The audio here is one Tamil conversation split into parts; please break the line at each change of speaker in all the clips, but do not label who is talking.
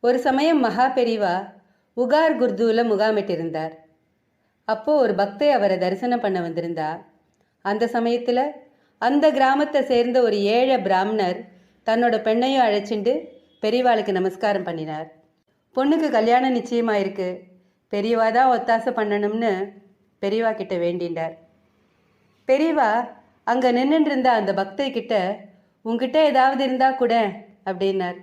ஒரு சமயம் மகா பெரிவா உகார் குர்தூல முகாமிட்டிருந்தார். அப்போ ஒரு பக்தை அவரை தரிசனம் பண்ண வந்திருந்தா. அந்த சமயத்தில் அந்த கிராமத்தை சேர்ந்த ஒரு ஏழை பிராமணர் தன்னோட பெண்ணையும் அழைச்சிண்டு பெரியவாளுக்கு நமஸ்காரம் பண்ணினார். பொண்ணுக்கு கல்யாணம் நிச்சயமாயிருக்கு பெரியவா தான் ஒத்தாசை பண்ணணும்னு பெரியவா கிட்ட வேண்டின்றார் பெரியவா அங்கே நின்றுருந்த அந்த பக்தை கிட்ட உங்ககிட்ட ஏதாவது இருந்தா கூட அப்படின்னார்.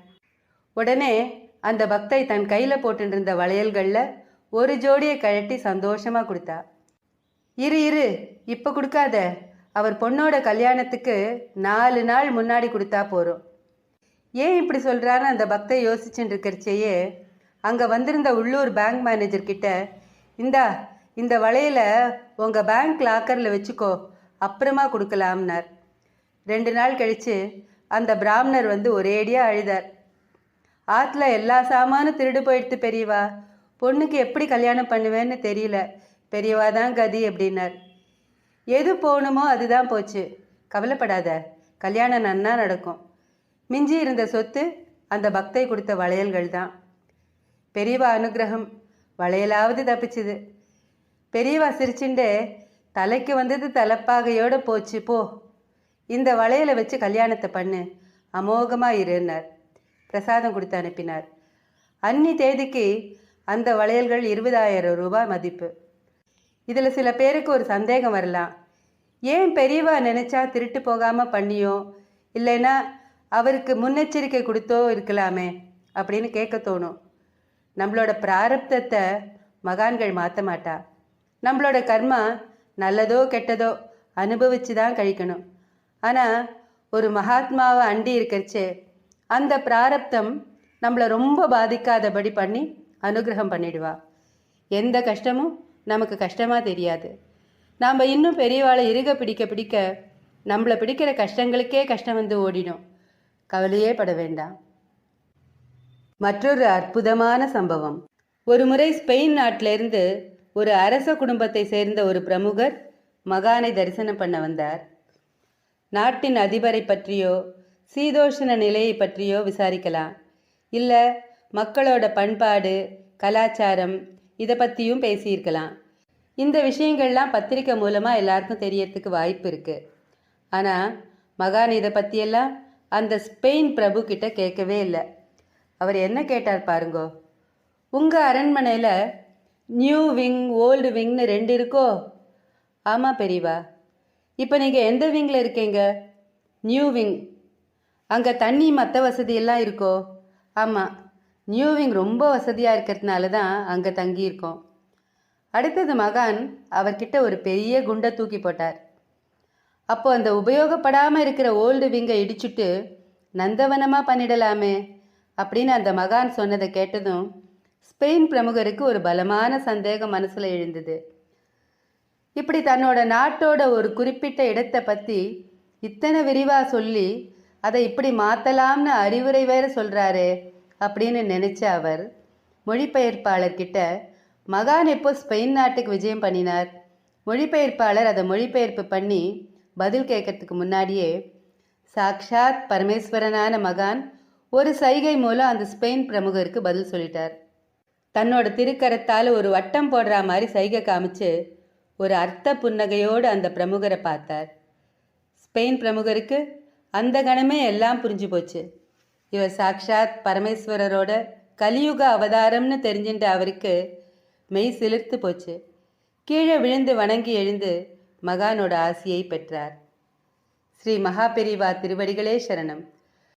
உடனே அந்த பக்தை தன் கையில் போட்டுருந்த வளையல்களில் ஒரு ஜோடியை கழட்டி சந்தோஷமாக கொடுத்தா. இரு இரு இப்போ கொடுக்காத. அவர் பொண்ணோட கல்யாணத்துக்கு நாலு நாள் முன்னாடி கொடுத்தா போகிறோம் ஏன் இப்படி சொல்கிறான்னு அந்த பக்தை யோசிச்சுட்டு இருக்கிறச்சேயே அங்கே வந்திருந்த உள்ளூர் பேங்க் மேனேஜர் கிட்ட இந்தா இந்த வளையலை உங்கள் பேங்க் லாக்கரில் வச்சுக்கோ அப்புறமா கொடுக்கலாம்னார். ரெண்டு நாள் கழித்து அந்த பிராமணர் வந்து ஒரேடியாக அழுதார். ஆற்றுல எல்லா சாமானும் திருடு போயிடுத்து பெரியவா பொண்ணுக்கு எப்படி கல்யாணம் பண்ணுவேன்னு தெரியல. பெரியவா தான் கதி அப்படின்னார். எது போகணுமோ அதுதான் போச்சு. கவலைப்படாத கல்யாணம் நன்னா நடக்கும். மிஞ்சி இருந்த சொத்து அந்த பக்தை கொடுத்த வளையல்கள் தான் பெரியவா அனுகிரகம் வளையலாவது தப்பிச்சுது. பெரியவா சிரிச்சுண்டே தலைக்கு வந்தது தலைப்பாகையோடு போச்சு போ. இந்த வளையலை வச்சு கல்யாணத்தை பண்ணு அமோகமாக இருன்னார். பிரசாதம் கொடுத்து அனுப்பினார். அன்னி தேதிக்கு அந்த வளையல்கள் இருபதாயிரம் ரூபாய் மதிப்பு. இதில் சில பேருக்கு ஒரு சந்தேகம் வரலாம். ஏன் பெரியவா நினச்சா திருட்டு போகாமல் பண்ணியோ இல்லைன்னா அவருக்கு முன்னெச்சரிக்கை கொடுத்தோ இருக்கலாமே அப்படின்னு கேட்க தோணும். நம்மளோட பிராரப்தத்தை மகான்கள் மாற்ற மாட்டா. நம்மளோட கர்மா நல்லதோ கெட்டதோ அனுபவிச்சு தான் கழிக்கணும். ஆனால் ஒரு மகாத்மாவை அண்டி இருக்கிறச்சே அந்த பிராரப்தம் நம்மளை ரொம்ப பாதிக்காதபடி பண்ணி அனுகிரகம் பண்ணிடுவா. எந்த கஷ்டமும் நமக்கு கஷ்டமாக தெரியாது. நாம் இன்னும் பெரியவாளை இறுக பிடிக்க பிடிக்க நம்மளை பிடிக்கிற கஷ்டங்களுக்கே கஷ்டம் வந்து ஓடிடும். கவலையே பட வேண்டாம். மற்றொரு அற்புதமான சம்பவம். ஒரு முறை ஸ்பெயின் நாட்டிலேருந்து ஒரு அரச குடும்பத்தை சேர்ந்த ஒரு பிரமுகர் மகானை தரிசனம் பண்ண வந்தார். நாட்டின் அதிபரை பற்றியோ சீதோஷண நிலையை பற்றியோ விசாரிக்கலாம். இல்லை மக்களோட பண்பாடு கலாச்சாரம் இதை பற்றியும் பேசியிருக்கலாம். இந்த விஷயங்கள்லாம் பத்திரிக்கை மூலமாக எல்லாருக்கும் தெரியறதுக்கு வாய்ப்பு இருக்குது ஆனால் மகான் இதை பற்றியெல்லாம் அந்த ஸ்பெயின் பிரபு கிட்ட கேட்கவே இல்லை. அவர் என்ன கேட்டார் பாருங்கோ? உங்கள் அரண்மனையில் நியூ விங் ஓல்டு விங்னு ரெண்டு இருக்கோ? ஆமாம் பெரியவா. இப்போ நீங்கள் எந்த விங்கில் இருக்கீங்க? நியூ விங் அங்கே தண்ணி மற்ற வசதியெல்லாம் இருக்கோ? ஆமாம் நியூ விங் ரொம்ப வசதியாக இருக்கிறதுனால தான் அங்கே தங்கியிருக்கோம் அடுத்தது மகான் அவர்கிட்ட ஒரு பெரிய குண்டை தூக்கி போட்டார். அப்போ அந்த உபயோகப்படாமல் இருக்கிற ஓல்டு விங்கை இடிச்சுட்டு நந்தவனமாக பண்ணிடலாமே அப்படின்னு அந்த மகான் சொன்னதை கேட்டதும் ஸ்பெயின் பிரமுகருக்கு ஒரு பலமான சந்தேகம் மனசில் எழுந்தது. இப்படி தன்னோட நாட்டோட ஒரு குறிப்பிட்ட இடத்தை பற்றி இத்தனை விரிவாக சொல்லி அதை இப்படி மாற்றலாம்னு அறிவுரை வேற சொல்கிறாரே அப்படின்னு நினச்ச அவர் மொழிபெயர்ப்பாளர்கிட்ட மகான் எப்போ ஸ்பெயின் நாட்டுக்கு விஜயம் பண்ணினார்? மொழிபெயர்ப்பாளர் அதை மொழிபெயர்ப்பு பண்ணி பதில் கேட்கறதுக்கு முன்னாடியே சாக்ஷாத் பரமேஸ்வரனான மகான் ஒரு சைகை மூலம் அந்த ஸ்பெயின் பிரமுகருக்கு பதில் சொல்லிட்டார். தன்னோட திருக்கரத்தால் ஒரு வட்டம் போடுற மாதிரி சைகை காமிச்சு ஒரு அர்த்த புன்னகையோடு அந்த பிரமுகரை பார்த்தார். ஸ்பெயின் பிரமுகருக்கு அந்த கணமே எல்லாம் புரிஞ்சு போச்சு. இவர் சாக்ஷாத் பரமேஸ்வரரோட கலியுக அவதாரம்னு தெரிஞ்சுட்ட அவருக்கு மெய் சிலிர்த்து போச்சு. கீழே விழுந்து வணங்கி எழுந்து மகானோட ஆசியை பெற்றார். ஸ்ரீ மகாபெரிவா திருவடிகளே சரணம்.